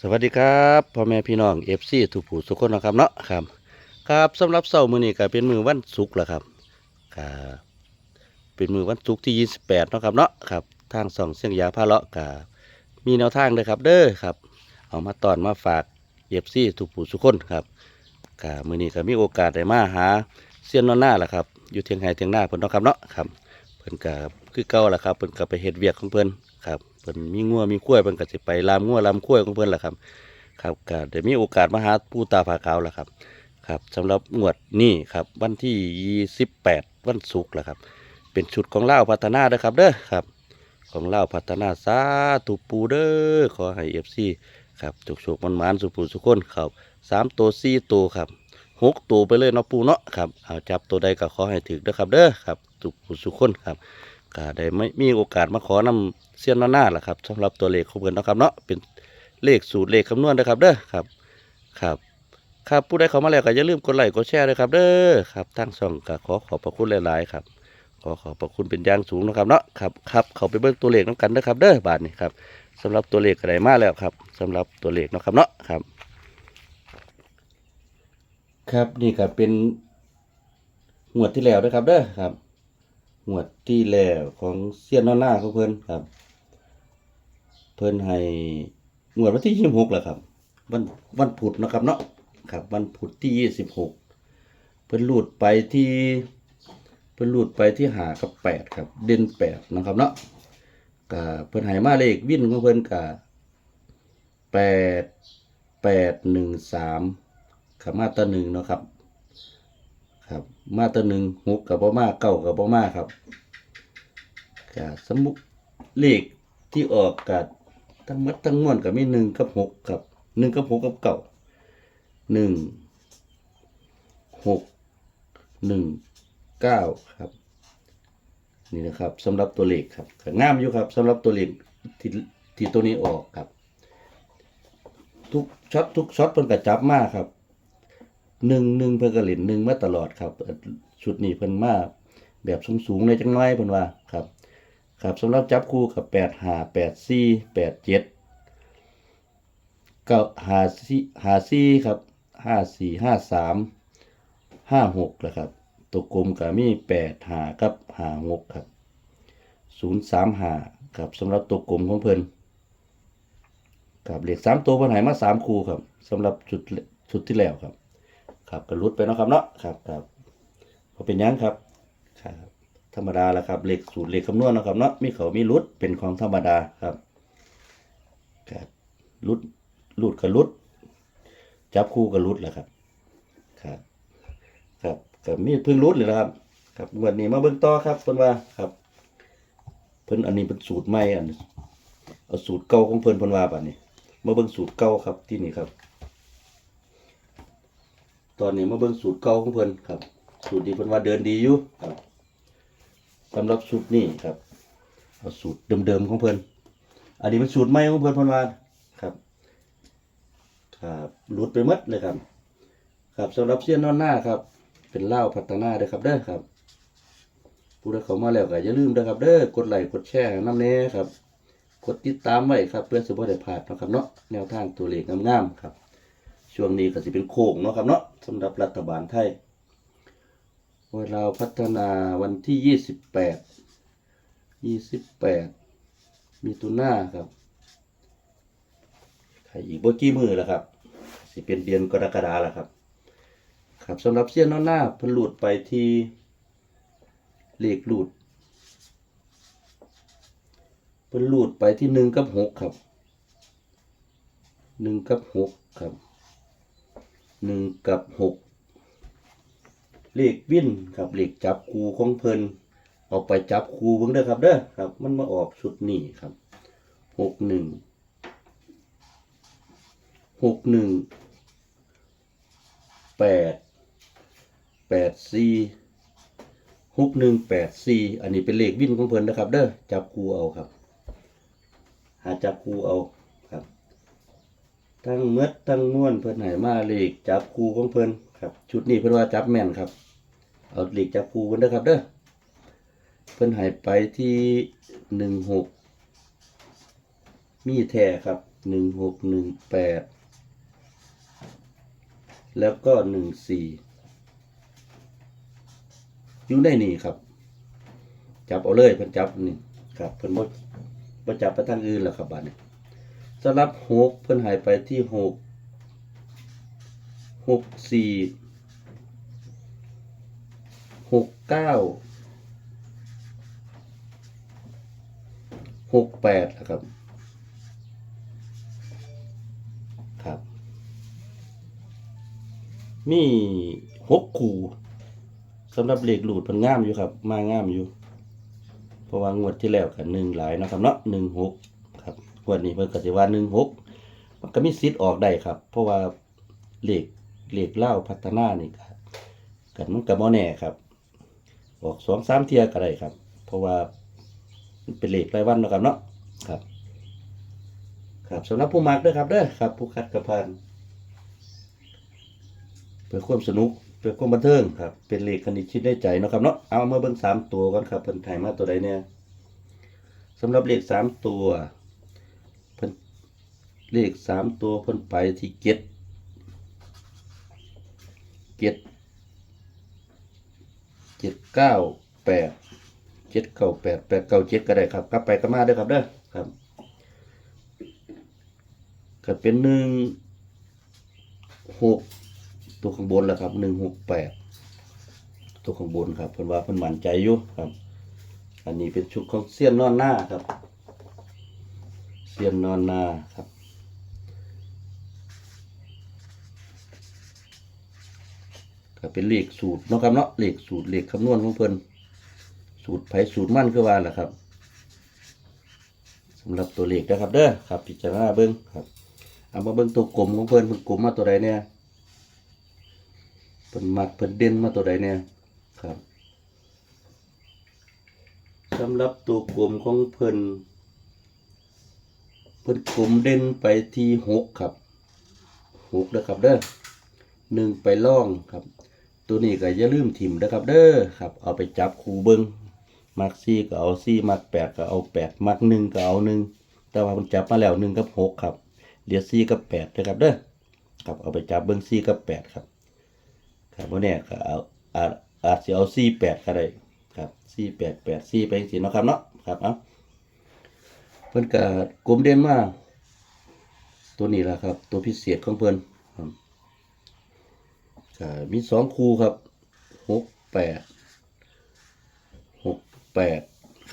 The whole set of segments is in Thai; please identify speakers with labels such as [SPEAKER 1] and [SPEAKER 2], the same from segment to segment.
[SPEAKER 1] สวัสดีครับพ่อแม่พี่น้องเอฟซีทุกผู้ทุกคนนะครับเนาะครับ ครับสำหรับเสาร์มื้อนี้ก็เป็นมือวันศุกร์แล้วครับก็เป็นมือวันศุกร์ที่ 28เนาะครับเนาะครับทางสองเสียงยาพาเลาะก็มีแนวทางเลยครับเด้อครับ เอามาตอนมาฝากเอฟซีทุกผู้ทุกคนครับก็มื้อนี้ก็มีโอกาสได้มาหาเซียนนอนหน้าแหละครับอยู่เทียงไห้เทียงหน้าเพิ่นเนาะครับเนาะครับเพิ่นก็คือเก่าแหละครับเพิ่นก็ไปเฮ็ดเวียกของเพิ่นครับเพิ่นมีงัวมีกล้วยเพิ่นก็สิไปลามงัวลามกล้วยของเพิ่นแหละครับ ครับก็ได้มีโอกาสมาหาผู้ตาผาขาวล้วครับครับสำหรับงวดนี้ครับวันที่28วันศุกร์ล้วครับ เป็นชุดของเล่าวพัฒนาเด้อครับเด้อครับ ของเล่าวพัฒนาสาธุปูเด้อขอให้เอฟซีครับจุกโชคมันมานๆสุปูสุคนครับสามตัวสี่ตัวครับหกตัวไปเลยเนาะปูเนาะครับเอาจับตัวใดก็ขอให้ถึกเด้อครับเด้อครับสุปูสุคนครับ ก็ได้ไม่มีโอกาสมาขอนำเสี้ยนหน้าๆล่ะครับสำหรับตัวเลขของเพิ่นนะครับเนาะเป็นเลขสูตรเลขคำนวณนะครับเด้อครับครับครับผู้ใดเข้ามาแล้วก็อย่าลืมกดไลค์กดแชร์ด้วยครับเด้อครับทั้งสองก็ขอขอบพระคุณหลายๆครับขอขอบพระคุณเป็นอย่างสูงนะครับเนาะครับครับเขาไปเบิ่งตัวเลขน้ำกันนะครับเด้อบาทนี้ครับสำหรับตัวเลขก็ไดมาแล้วครับสำหรับตัวเลขนะครับเนาะครับ ครับนี่ก็เป็นงวดที่แล้วนะครับเด้อครับ งวดที่แล้วของเซียนนอนหน้าเของเพิ่นครับ เพิ่นให้งวดวันที่ยี่สิบหกแหละครับ วันวันพุธนะครับเนาะครับ วันพุธที่ยี่สิบหกเพิ่นลูดไปที่เพิ่นลูดไปที่หากับแปดครับ เด่นแปดนะครับเนาะก็เพิ่นให้มาเลขวินของเพิ่นก็แปดแปดหนึ่งสามครับมาตัวหนึ่งเนาะครับ ครับ มาตัวหนึ่งหกกับบ่มาเก้ากับบ่มาครับก็สมมุติเลขที่ออกกับทั้งหมดทั้งมวลก็มีหนึ่งกับหกครับหนึ่งกับหกกับเก้าหนึ่งหกหนึ่งเก้าครับ นี่นะครับสำหรับตัวเลขครับงามอยู่ครับสำหรับตัวเลขที่ที่ตัวนี้ออกครับ ทุกช็อตทุกช็อตเพิ่นก็จับมาครับ หนึ่งหนึ่งเพิ่นก็เล่นหนึ่งมาตลอดครับชุดนี้เพิ่นมาแบบสูงๆเลยจังน้อยเพิ่นว่าครับ ครับสำหรับจับคู่กับแปดหาแปดสี่แปดเจ็ดก็หาสี่หาสี่ครับห้าสี่ห้าสามห้าหกนะครับตัวกลมก็มีแปดหากับหาหกครับศูนย์สามหาครับสำหรับตัวกลมของเพิ่นครับเหล็กสามตัวเพิ่นหายมาสามคู่ครับสำหรับชุดชุดที่แล้วครับ ครับก็รุดไปเนาะครับเนาะครับครับพอเป็นยังครับครับธรรมดาแหละครับเลขสูตรเลขคำนวณเนาะครับเนาะมีเขามีรุดเป็นของธรรมดาครับครับรุดรุดกับรุดจับคู่กับรุดแหละครับครับครับกับมีเพิ่งรุดเลยนะครับ ครับวันนี้มาเบิ่งต่อครับเพิ่นว่าครับ เพิ่นอันนี้เป็นสูตรใหม่อันเอาสูตรเก่าของเพิ่นเพิ่นว่าบัดนี้มาเบิ่งสูตรเก่าครับที่นี่ครับ ตอนนี้มาเบิ่งสูตรเก่าของเพิ่นครับ สูตรนี้เพิ่นว่าเดินดีอยู่ครับสำหรับสูตรนี้ครับเอาสูตรเดิมๆของเพิ่นอันนี้เป็นสูตรใหม่ของเพิ่นเพิ่นว่าครับ ครับหลุดไปหมดเลยครับ ครับสำหรับเสี้ยนนอนหน้าครับ เป็นเล่าพัฒนาเด้อครับเด้อครับผู้ใดเข้ามาแล้วก็อย่าลืมเด้อครับเด้อกดไลค์กดแชร์น้ำแน่ครับกดติดตามไว้ครับเพื่อสิบ่ได้พลาดนะครับเนาะแนวทางตัวเลขงามๆครับ ช่วงนี้ก็สิเป็นโค้งเนาะครับเนาะสำหรับรัฐบาลไทยเราพัฒนาวันที่ยี่สิบแปดยี่สิบแปดมีตุนาครับใครอีกบ่กี่มือแล้วครับ สิเป็นเดือนกรกฎาแล้วครับ ครับสำหรับเสี้ยนนอนหน้าเพิ่นหลุดไปที่เลขหลุดเพิ่นหลุดไปที่หนึ่งกับหกครับหนึ่งกับหกครับ หนึ่งกับหกเลขวิ่นครับเลขจับคูของเพลินเอาไปจับคูเบิ่งเด้อครับเด้อครับ มันมาออกชุดนี้ครับหกหนึ่งหกหนึ่งแปดแปดสี่หกหนึ่งแปดสี่อันนี้เป็นเลขวิ่นของเพลินนะครับ เด้อจับคูเอาครับ หาจับคูเอา ทั้งเมดทั้งม้วนเพิ่นให้มาเลขจับคูของเพิ่นครับ ชุดนี้เพิ่นว่าจับแม่นครับ เอาเลขจับคูกันเด้อครับเด้อเพิ่นให้ไปที่หนึ่งหกมีแท้ครับหนึ่งหกหนึ่งแปดแล้วก็หนึ่งสี่อยู่ในนี่ครับ จับเอาเลยเพิ่นจับนี่ครับเพิ่นบ่บ่จับไปทางอื่นแล้วครับบัดนี้ สำหรับหกเพิ่นหายไปที่หกหกสี่หกเก้าหกแปดนะครับ ครับ มีหกคู่สำหรับเหลขหลุดมันงามอยู่ครับ มาง่ามอยู่ เพราะว่างวดที่แล้วกันหนึ่งหลายนะครับเนาะหนึ่งหก งวดนี้เพิ่นก็สิว่าหนึ่งหกมันก็มีสิทธิ์ออกได้ครับ เพราะว่าเลขเลขเล่าพัฒนานี่ก็กันมันก็บ่แน่ครับ ออกสองสามเทียก็ได้ครับ เพราะว่ามันเป็นเลขรายวันเนาะครับเนาะครับ ครับสำหรับผู้มักเด้อครับเด้อครับ ผู้คัดกระพันเพื่อความสนุกเพื่อความบันเทิงครับ เป็นเลขคณิตคิดได้ใจเนาะครับเนาะเอามาเบิ่งสามตัวก่อนครับเพิ่นถ่ายมาตัวใดเนี่ยสำหรับเลขสามตัว เลขสามตัวเพิ่นไปที่เจ็ดเจ็ดเจ็ดเก้าแปดเจ็ดเก้าแปดแปดเก้าเจ็ดก็ได้ครับ กลับไปกลับมาเด้ครับเด้อครับก็เป็นหนึ่งหกตัวข้างบนแล้วครับหนึ่งหกแปดตัวข้างบนครับเพิ่นว่าเพิ่นมั่นใจอยู่ครับ อันนี้เป็นชุดของเสี้ยนนอนหน้าครับเสี้ยนนอนหน้าครับ ก็เป็นเลขสูตรเนาะครับเนาะเลขสูตรเลขคำนวณของเพิ่นสูตรไผสูตรมั่นคือว่าแหละครับสำหรับตัวเลขนะครับเด้อครับ พิจารณาเบิ่งครับเอามาเบิ่งตัวกลมของเพิ่นเพิ่นกลมมาตัวใดเนี่ยเพิ่นมักเพิ่นเด่นมาตัวใดเนี่ยครับสำหรับตัวกลมของเพิ่นเพิ่นกลมเด่นไปที่หกครับหกนะครับเด้อหนึ่งไปล่องครับ ตัวนี้ก็อย่าลืมถิ่มนะครับเด้อครับ เอาไปจับคูเบิงมักซี่ก็เอาซี่มักแปดก็เอาแปดมักหนึ่งก็เอาหนึ่งแต่ว่ามันจับมาแล้วหนึ่งกับหกครับเหลือสี่กับแปดนะครับเด้อครับเอาไปจับเบิ้งสี่กับแปดครับครับวันนี้ก็เอาอาจอาจจะเอาสี่แปดก็ได้ครับสี่แปดแปดสี่ไปสิเนาะครับเนาะครับเอาเพิ่นก็กลมเด่นมากตัวนี้แหละครับ ตัวพิเศษของเพิ่น ก็มีสองคู่ครับหกแปดหกแปด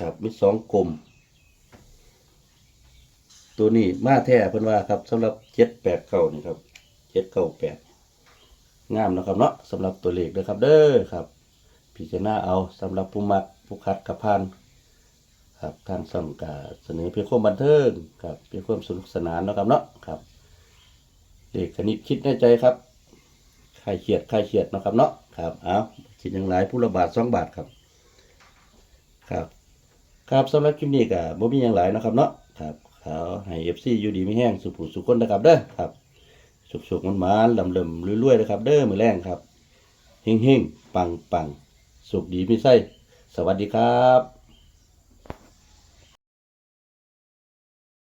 [SPEAKER 1] ครับมีสองกลม ตัวนี้มาแท้เพิ่นว่าครับสำหรับเจ็ดแปดเก้านี่ครับเจ็ดเก้าแปดงามนะครับเนาะสำหรับตัวเลขเด้อครับ เด้อครับ พิจารณาเอาสำหรับผู้มักผู้คัดกับพานครับทางส่องกาเสนอเพียงความบันเทิงครับเพียงความสนุกสนานนะครับเนาะครับเลขคณิตคิดในใจครับ ใครเขียดใครเขียดเนะครับเนาะครับเอาคิดอย่างไรผู้ละบาทสองบาทครับ ครับ ครับสำหรับคลิปนี้ก็บ่มีอย่างหลเนะครับเนาะครับขอให้ FC อยู่ดีไม่แห้งสุขสุขคนนะครับเด้อครับ สุขๆมันมาลำเริ่มๆรวยๆนะครับ เด้อมือแรงครับเฮงๆปังๆสุขดีไม่ใช่สวัสดีครับ